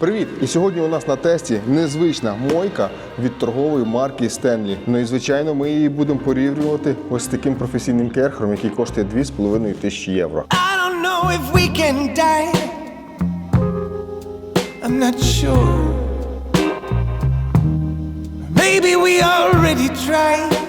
Привіт! І сьогодні у нас на тесті незвична мойка від торгової марки Stanley. Ну і звичайно, ми її будемо порівнювати ось таким професійним керхером, який коштує 2,5 тисячі євро. I don't know if we can die. I'm not sure. Maybe we already tried.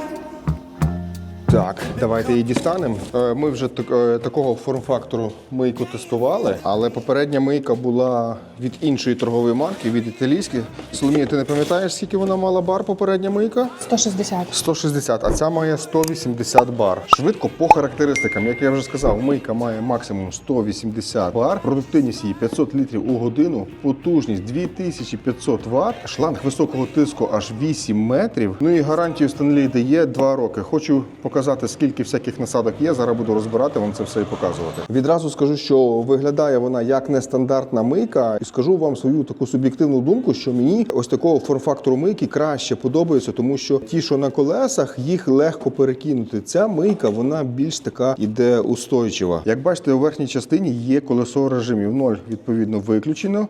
Так, давайте її дістанемо. Е, Ми вже е, такого форм-фактору мийку тестували, але попередня мийка була від іншої торгової марки, від італійських. Соломія, ти не пам'ятаєш, скільки вона мала бар попередня мийка? 160. 160, а ця має 180 бар. Швидко по характеристикам, як я вже сказав, мийка має максимум 180 бар, продуктивність її 500 літрів у годину, потужність 2500 Вт, шланг високого тиску аж 8 метрів. Ну і гарантію Stanley дає 2 роки. Хочу показати, скільки всяких насадок є. Зараз буду розбирати вам це все і показувати. Відразу скажу, що виглядає вона як нестандартна мийка, і скажу вам свою таку суб'єктивну думку, що мені ось такого форм-фактору мийки краще подобається, тому що ті, що на колесах, їх легко перекинути. Ця мийка вона більш така іде устойчива. Як бачите, у верхній частині є колесо режимів. Ноль відповідно виключено.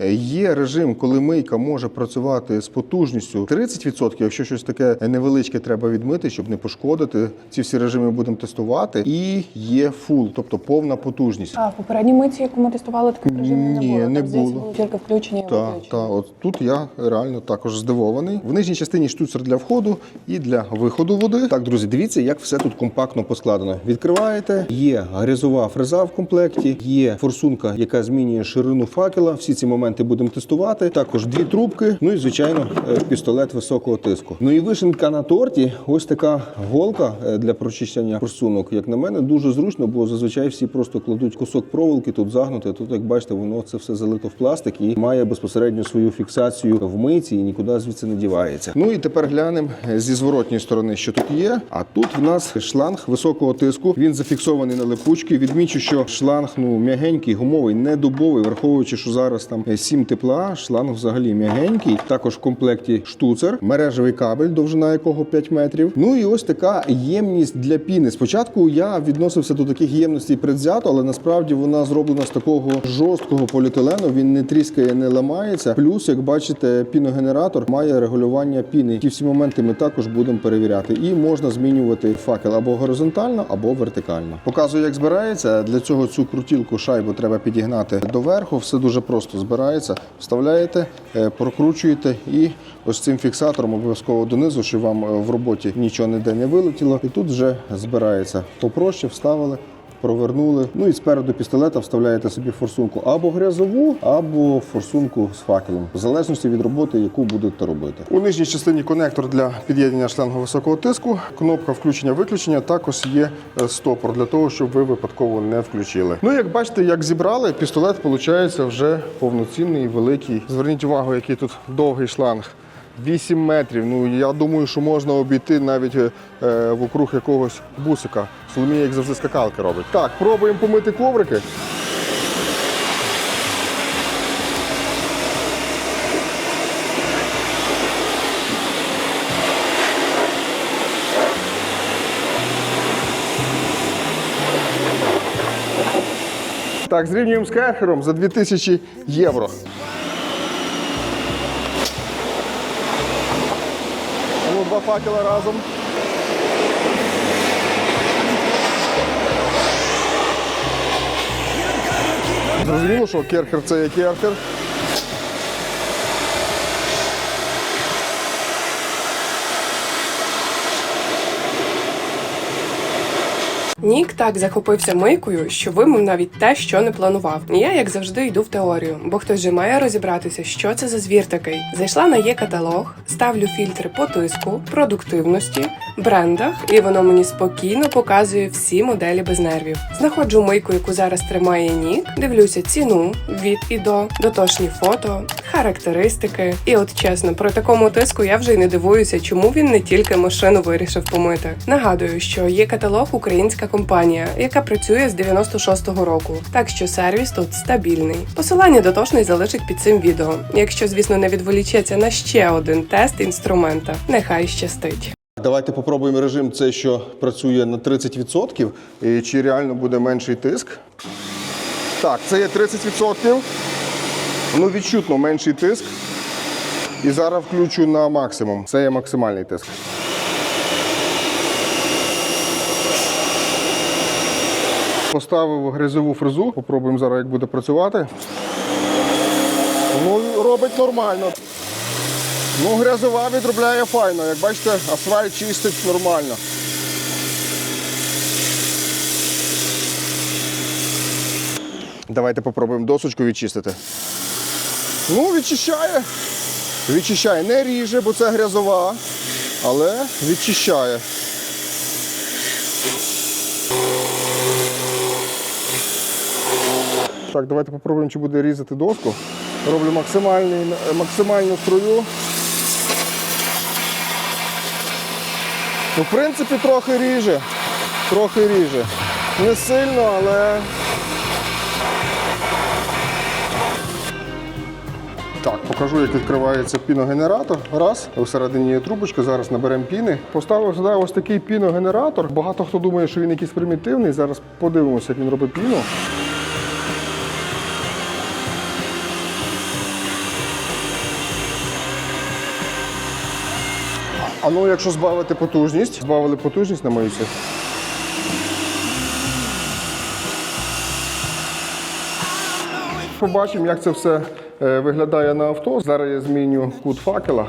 Е, Є режим, коли мийка може працювати з потужністю 30%, якщо щось таке невеличке треба відмити, щоб не пошкодити. Ці всі режими будемо тестувати. І є фул, тобто повна потужність. А в попередній митці, яку ми тестували, таких режимів Ні, не було. не Там, було. тільки включення і Так, виключення. от тут я реально також здивований. В нижній частині штуцер для входу і для виходу води. Так, друзі, дивіться, як все тут компактно поскладено. Відкриваєте, є грязова фреза в комплекті, є форсунка, яка змінює ширину факела. Всі ці моменти будемо тестувати. Також дві трубки, ну і звичайно е, пістолет високого тиску. Ну і вишенка на торті. Ось така голка е, для прочищення форсунок. Як на мене, дуже зручно, бо зазвичай всі просто кладуть кусок проволоки тут загнути. Тут, як бачите, воно це все залито в пластик і має безпосередньо свою фіксацію в мийці і нікуди звідси не дівається. Ну і тепер глянемо зі зворотньої сторони, що тут є. А тут в нас шланг високого тиску. Він зафіксований на липучки. Відмічу, що шланг ну м'ягенький, гумовий, не дубовий, враховуючи, що зараз там 7 тепла. Шланг взагалі м'ягенький. Також в комплекті штуцер, мережевий кабель, довжина якого 5 метрів. Ну і ось така ємність для піни. Спочатку я відносився до таких ємностей предвзято, але насправді вона зроблена з такого жорсткого поліетилену. Він не тріскає, не ламається. Плюс, як бачите, піногенератор має регулювання піни. Ті всі моменти ми також будемо перевіряти. І можна змінювати факел або горизонтально, або вертикально. Показую, як збирається. Для цього цю крутілку шайбу треба підігнати доверху. Все дуже просто збирається. Вставляєте, е, прокручуєте і ось цим фіксатором обов'язково донизу, щоб вам е, в роботі нічого ніде не вилетіло. І тут вже збирається. Попроще вставили. Провернули. Ну і спереду пістолета вставляєте собі форсунку або грязову, або форсунку з факелом, в залежності від роботи, яку будете робити. У нижній частині конектор для під'єднання шлангу високого тиску, кнопка включення-виключення. Також є е, стопор для того, щоб ви випадково не включили. Ну, як бачите, як зібрали, пістолет виходить вже повноцінний, великий. Зверніть увагу, який тут довгий шланг. 8 метрів. Ну я думаю, що можна обійти навіть е, е, вокруг якогось бусика. Соломія, як завжди, скакалки робить. Так, пробуємо помити коврики. Так, зрівнюємо з керхером за 2000 євро. Два факела разом. Зрозуміло, що керхер це є керхер. Нік так захопився мийкою, що вимив навіть те, що не планував. Я, як завжди, йду в теорію, бо хтось же має розібратися, що це за звір такий. Зайшла на є каталог, ставлю фільтри по тиску, продуктивності, брендах, і воно мені спокійно показує всі моделі без нервів. Знаходжу мийку, яку зараз тримає Нік, дивлюся ціну від і до, дотошні фото, характеристики. І от чесно, про такому тиску я вже й не дивуюся, чому він не тільки машину вирішив помити. Нагадую, що є каталог українська компанія, яка працює з 96-го року, так що сервіс тут стабільний. Посилання дотошний залишить під цим відео, якщо, звісно, не відволічеться на ще один тест інструмента. Нехай щастить. Давайте попробуємо режим, це що працює на 30%. І чи реально буде менший тиск. Так, це є 30%. Ну, відчутно менший тиск. І зараз включу на максимум. Це є максимальний тиск. Поставив грязьову фрезу, попробуємо зараз, як буде працювати. Ну, робить нормально. Ну, грязова відробляє файно. Як бачите, асфальт чистить нормально. Давайте попробуємо досочку відчистити. Ну, відчищає. Відчищає. Не ріже, бо це грязова, але відчищає. Так, давайте попробуємо, чи буде різати доску. Роблю максимальну струю. Ну, в принципі, трохи ріже. Трохи ріже. Не сильно, але. Так, покажу, як відкривається піногенератор. Раз, всередині є трубочка, зараз наберемо піни. Поставив сюди ось такий піногенератор. Багато хто думає, що він якийсь примітивний. Зараз подивимося, як він робить піну. А ну, якщо збавити потужність, збавили потужність на мою. Побачимо, як це все е, виглядає на авто. Зараз я зміню кут факела.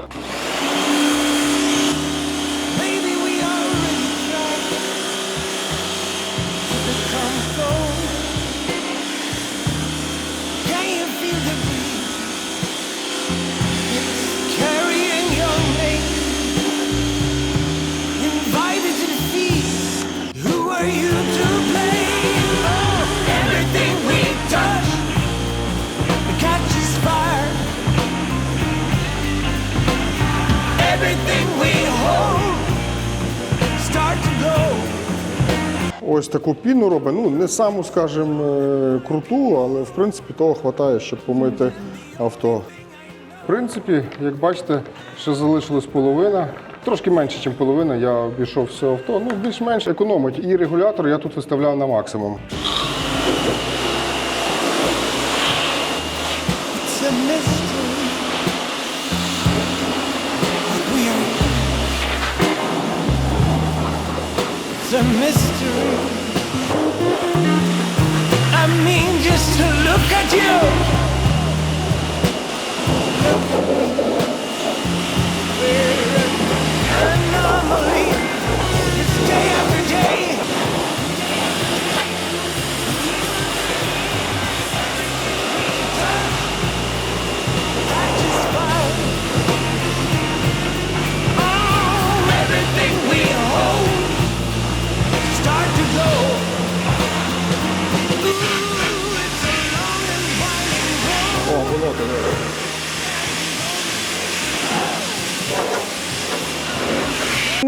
Ось таку піну робить. Ну, не саму, скажімо, е, круту, але в принципі того вистачає, щоб помити авто. В принципі, як бачите, ще залишилась половина. Трошки менше, ніж половина, я обійшов все авто. Ну, більш-менш економить. І регулятор я тут виставляв на максимум. It's a.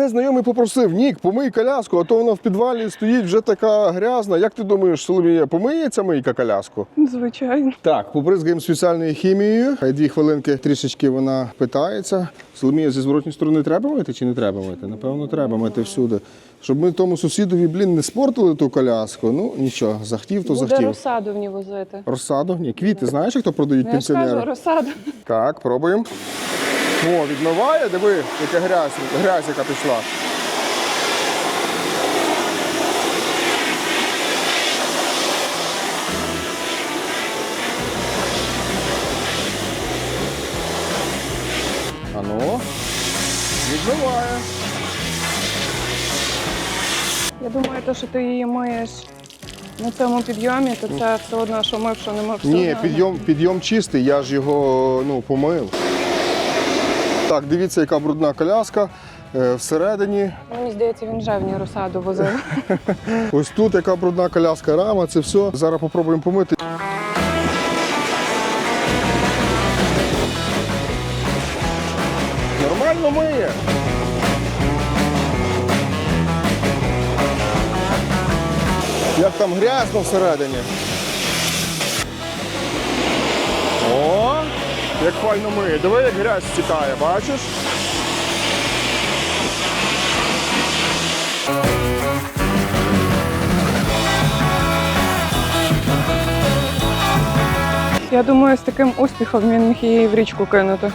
Незнайомий попросив, Нік, помий коляску, а то вона в підвалі стоїть вже така грязна. Як ти думаєш, Соломія, помиється мийка коляску? Звичайно. Так, побризгаємо спеціальною хімією. Хай дві хвилинки трішечки вона питається. Соломія, зі зворотньої сторони треба мити чи не треба мити? Напевно, треба мити всюди. Щоб ми тому сусідові, блін, не спортили ту коляску. Ну нічого, захотів, то Буде захотів. розсаду в ній возити. Розсаду? Ні, квіти, знаєш, як то продають Ну, я ж кажу, пенсіонери? розсаду. Так, пробуємо. О, відмиває, диви, яка грязь, грязь, яка пішла. А ну, відмиває. Я думаю, те, що ти її миєш на цьому підйомі, то це все одно, що мив, що не мив. все Ні, одно. підйом, підйом чистий, я ж його ну, помив. Так, дивіться, яка брудна коляска. Е, Всередині Мені здається, він вже в возив. Ось тут яка брудна коляска, рама, це все. Зараз попробуємо помити. Нормально миє. Як там грязно всередині. О, як файно миє. Диви, як грязь стікає, бачиш? Я думаю, з таким успіхом він міг її в річку кинути.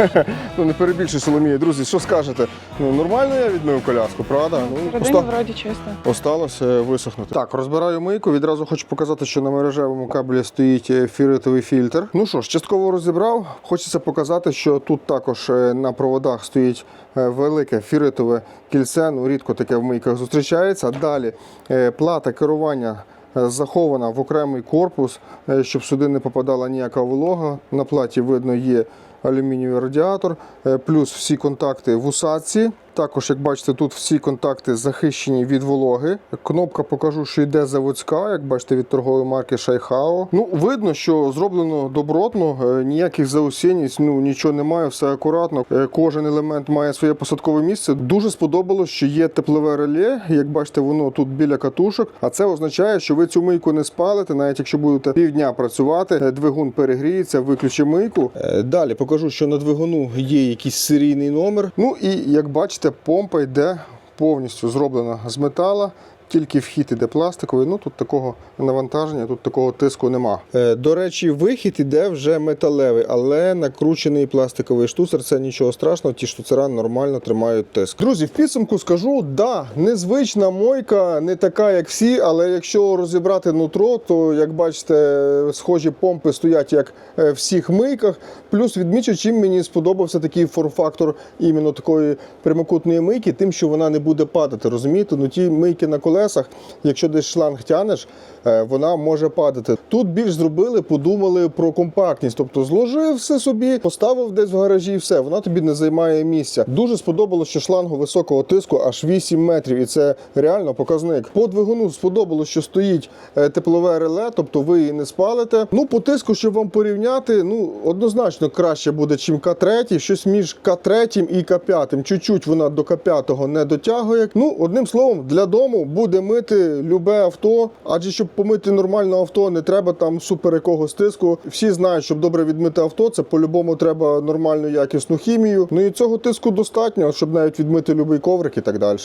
Ну не перебільшуй Соломія. Друзі, що скажете? Ну нормально я відмив коляску, правда? Ну, оста- вроді чисто. Осталось е, висохнути. Так, розбираю мийку. Відразу хочу показати, що на мережевому кабелі стоїть е, фіолетовий фільтр. Ну що ж, частково розібрав. Хочеться показати, що тут також е, на проводах стоїть е, велике фіолетове кільце. Ну, рідко таке в мийках зустрічається. Далі е, плата керування. е, Захована в окремий корпус, е, щоб сюди не попадала ніяка волога. На платі видно є алюмінієвий радіатор, е, плюс всі контакти в усадці. Також, як бачите, тут всі контакти захищені від вологи. Кнопка покажу, що йде заводська, як бачите, від торгової марки Шайхао. Ну, видно, що зроблено добротно, е, ніяких заусінь, ну нічого немає, все акуратно. Е, Кожен елемент має своє посадкове місце. Дуже сподобалось, що є теплове реле. Як бачите, воно тут біля катушок. А це означає, що ви цю мийку не спалите, навіть якщо будете півдня працювати, е, двигун перегріється, виключи мийку. Далі покажу, що на двигуну є якийсь серійний номер. Ну і як бачите, помпа йде повністю зроблена з метала. Тільки вхід іде пластиковий, ну тут такого навантаження, тут такого тиску нема. Е, до речі, вихід іде вже металевий, але накручений пластиковий штуцер. Це нічого страшного, ті штуцера нормально тримають тиск. Друзі, в підсумку скажу, да, незвична мойка, не така, як всі, але якщо розібрати нутро, то як бачите, схожі помпи стоять як е, всіх мийках. Плюс відмічу, чим мені сподобався такий форм-фактор іменно такої прямокутної мийки, тим, що вона не буде падати. Розумієте? Ну ті мийки на колесах, якщо десь шланг тянеш, е, вона може падати. Тут більш зробили, подумали про компактність. Тобто зложив все собі, поставив десь в гаражі, і все, вона тобі не займає місця. Дуже сподобалось, що шлангу високого тиску аж 8 метрів, і це реально показник. По двигуну сподобалось, що стоїть е, теплове реле, тобто ви її не спалите. Ну, по тиску, щоб вам порівняти, ну однозначно краще буде, чим К3, щось між К3 і К5. Чуть-чуть вона до К5 не дотягує. Ну, одним словом, для дому буде мити любе авто, адже щоб помити нормальне авто, не треба там супер якогось тиску. Всі знають, щоб добре відмити авто, це по-любому треба нормальну якісну хімію. Ну і цього тиску достатньо, щоб навіть відмити будь-який коврик і так далі.